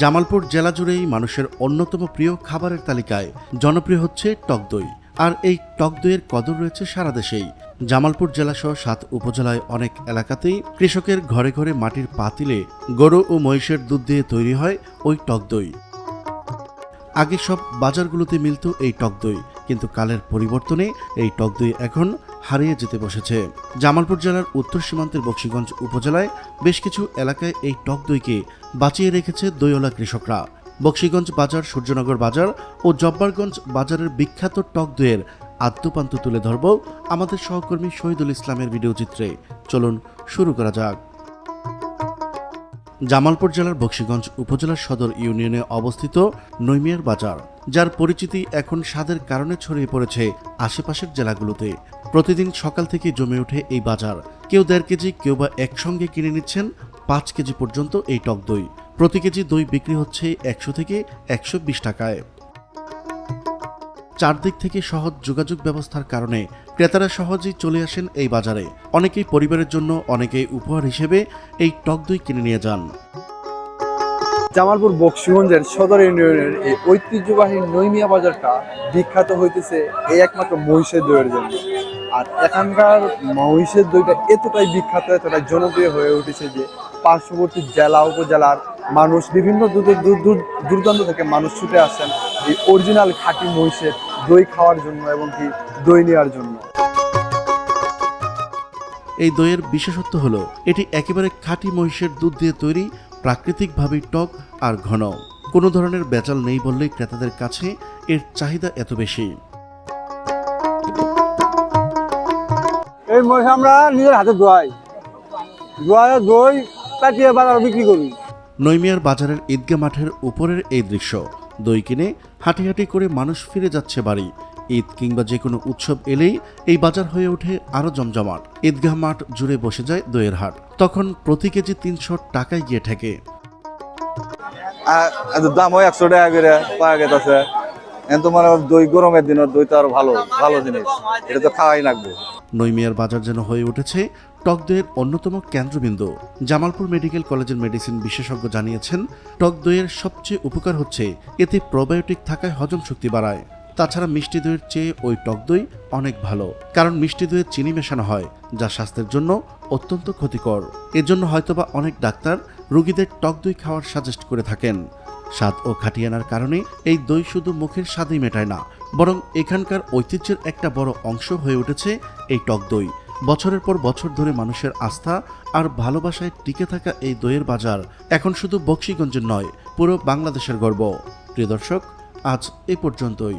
জামালপুর জেলা জুড়েই মানুষের অন্যতম প্রিয় খাবারের তালিকায় জনপ্রিয় হচ্ছে টক দই। আর এই টক দইয়ের কদর রয়েছে সারা দেশেই। জামালপুর জেলাসহ সাত উপজেলায় অনেক এলাকাতেই কৃষকের ঘরে ঘরে মাটির পাতিলে গরু ও মহিষের দুধ দিয়ে তৈরি হয় ওই টক দই। আগে সব বাজারগুলোতে মিলত এই টক দই, কিন্তু কালের পরিবর্তনে এই টক দই এখন হারিয়ে যেতে বসেছে। জামালপুর জেলার উত্তর সীমান্তের বক্সিগঞ্জ উপজেলায় বেশ কিছু এলাকায় এই টক দইকে বাঁচিয়ে রেখেছে দইওয়ালা কৃষকরা। বক্সিগঞ্জ বাজার, সূর্যনগর বাজার ও জব্বারগঞ্জ বাজারের বিখ্যাত টক দইয়ের আদ্যপান্ত তুলে ধরব আমাদের সহকর্মী শহীদুল ইসলামের ভিডিও চিত্রে। চলুন শুরু করা যাক। জামালপুর জেলার বক্সিগঞ্জ উপজেলার সদর ইউনিয়নে অবস্থিত নৈমিয়ার বাজার। যার পরিচিতি এখন স্বাদের কারণে ছড়িয়ে পড়েছে আশেপাশের জেলাগুলোতে। প্রতিদিন সকাল থেকে জমে ওঠে এই বাজার। কেউ দেড় কেজি, কেউ বা একসঙ্গে কিনে নিচ্ছেন পাঁচ কেজি পর্যন্ত এই টক দই। প্রতি কেজি দই বিক্রি হচ্ছে একশো থেকে একশো বিশ টাকায়। চারদিক থেকে সহজ যোগাযোগ ব্যবস্থার কারণে ক্রেতারা সহজেই চলে আসেন এই বাজারে। অনেকেই পরিবারের জন্য, অনেকেই উপহার হিসেবে এই টক দই কিনে নিয়ে যান। জামালপুর বক্সিগঞ্জের সদর ইউনিয়নের এই ঐতিহ্যবাহী নৈমিয়া বাজারটা বিখ্যাত হইতেছে এই একমাত্র মহিষের দইয়ের জন্য। আর এখানকার মহিষের দইটা এতটাই বিখ্যাত, এতটাই জনপ্রিয় হয়ে উঠেছে যে পার্শ্ববর্তী জেলা, উপজেলার মানুষ, বিভিন্ন দূর দূর দূর দূরান্ত থেকে মানুষ ছুটে আসেন এই অরিজিনাল খাঁটি মহিষের দই খাওয়ার জন্য এবং কি দই নেওয়ার জন্য। এই দইয়ের বিশেষত্ব হলো, এটি একেবারে খাঁটি মহিষের দুধ দিয়ে তৈরি প্রাকৃতিকভাবেই টক আর ঘন। কোনো ধরনের বেচাল নেই বললেই ক্রেতাদের কাছে এর চাহিদা এত বেশি। এই মহিষ আমরা নিজের হাতে দোয়াই দোয়ায় দই কাটিয়ে বাজার বিক্রি করি। নৈমিয়ার বাজারের ঈদগা মাঠের উপরের এই দৃশ্য। দই কিনে হাঁটি হাঁটি করে মানুষ ফিরে যাচ্ছে বাড়ি। ঈদ কিংবা যে কোনো উৎসব এলেই এই বাজার হয়ে ওঠে আরও জমজমাট। ঈদগাহ মাঠ জুড়ে বসে যায় দইয়ের হাট। তখন প্রতি কেজি তিনশো টাকায় গিয়ে ঠেকে। আর দামও একশো টাকা করে পাওয়া গেছে। তোমার দই গরমের দিনের দই তো আরও ভালো ভালো জিনিস। এটা তো খাওয়াই লাগবে। নৈমিয়ার বাজার যেন হয়ে উঠেছে টক দইয়ের অন্যতম কেন্দ্রবিন্দু। জামালপুর মেডিকেল কলেজের মেডিসিন বিশেষজ্ঞ জানিয়েছেন টক দইয়ের সবচেয়ে উপকার হচ্ছে এতে প্রোবায়োটিক থাকায় হজম শক্তি বাড়ায়। তাছাড়া মিষ্টি দইয়ের চেয়ে ওই টক দই অনেক ভালো। কারণ মিষ্টি দইয়ে চিনি মেশানো হয়, যা স্বাস্থ্যের জন্য অত্যন্ত ক্ষতিকর। এজন্য হয়তোবা অনেক ডাক্তার রোগীদের টক দই খাওয়ার সাজেস্ট করে থাকেন। স্বাদ ও খাটিয়ানার কারণে এই দই শুধু মুখের স্বাদই মেটায় না, বরং এখানকার ঐতিহ্যের একটা বড় অংশ হয়ে উঠেছে এই টক দই। বছরের পর বছর ধরে মানুষের আস্থা আর ভালোবাসায় টিকে থাকা এই দইয়ের বাজার এখন শুধু বক্সিগঞ্জের নয়, পুরো বাংলাদেশের গর্ব। প্রিয় দর্শক, আজ এ পর্যন্তই।